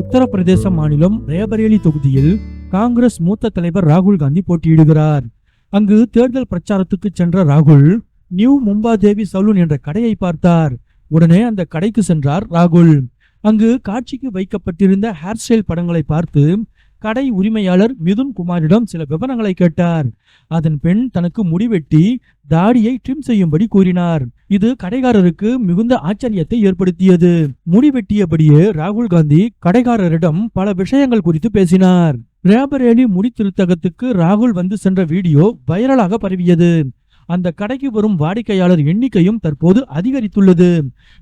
உத்தரப்பிரதேச மாநிலம் ரேபரேலி தொகுதியில் காங்கிரஸ் மூத்த தலைவர் ராகுல் காந்தி போட்டியிடுகிறார். அங்கு தேர்தல் பிரச்சாரத்துக்கு சென்ற ராகுல் நியூ மும்பா தேவி சலூன் என்ற கடையை பார்த்தார். உடனே அந்த கடைக்கு சென்றார் ராகுல். அங்கு காட்சிக்கு வைக்கப்பட்டிருந்த ஹேர் ஸ்டைல் படங்களை பார்த்து கடை உரிமையாளர் மிதுன் குமாரிடம் சில விவரங்களை கேட்டார். அதன் பெண் தனக்கு முடிவெட்டி தாடியை ட்ரிம் செய்யும்படி கூறினார். இது கடைக்காரருக்கு மிகுந்த ஆச்சரியத்தை ஏற்படுத்தியது. முடிவெட்டியபடியே ராகுல் காந்தி கடைக்காரரிடம் பல விஷயங்கள் குறித்து பேசினார். ரேபரேலி முடித்திருத்தகத்துக்கு ராகுல் வந்து சென்ற வீடியோ வைரலாக பரவியது. அந்த கடைக்கு வரும் வாடிக்கையாளர் எண்ணிக்கையும் தற்போது அதிகரித்துள்ளது.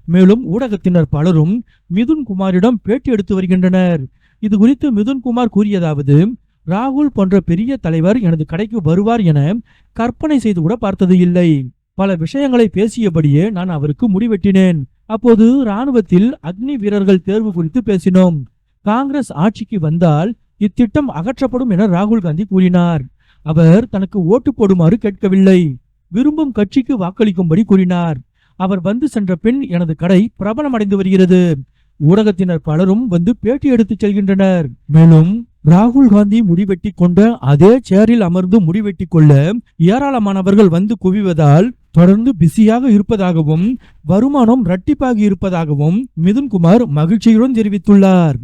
மேலும் ஊடகத்தினர் பலரும் மிதுன் குமாரிடம் பேட்டி எடுத்து வருகின்றனர். இது குறித்து மிதுன் குமார் கூறியதாவது ராகுல் போன்ற பெரிய தலைவர் எனது கடைக்கு வருவார் என கற்பனை செய்து கூட பார்த்தது இல்லை. பல விஷயங்களை பேசியபடியே நான் அவருக்கு முடிவெட்டினேன். அப்போது ராணுவத்தில் அக்னி வீரர்கள் தேர்வு குறித்து பேசினோம். காங்கிரஸ் ஆட்சிக்கு வந்தால் இத்திட்டம் அகற்றப்படும் என ராகுல் காந்தி கூறினார். அவர் தனக்கு ஓட்டு போடுமாறு கேட்கவில்லை. விரும்பும் கட்சிக்கு வாக்களிக்கும்படி கூறினார். அவர் வந்து சென்ற பின் எனது கடை பிரபலமடைந்து வருகிறது. ஊடகத்தினர் பலரும் வந்து பேட்டி எடுத்துச் செல்கின்றனர். மேலும் ராகுல் காந்தி முடிவெட்டி கொண்ட அதே சேரில் அமர்ந்து முடிவெட்டி கொள்ள ஏராளமானவர்கள் வந்து குவிவதால் தொடர்ந்து பிஸியாக இருப்பதாகவும் வருமானம் இரட்டிப்பாகி இருப்பதாகவும் மிதுன்குமார் மகிழ்ச்சியுடன் தெரிவித்துள்ளார்.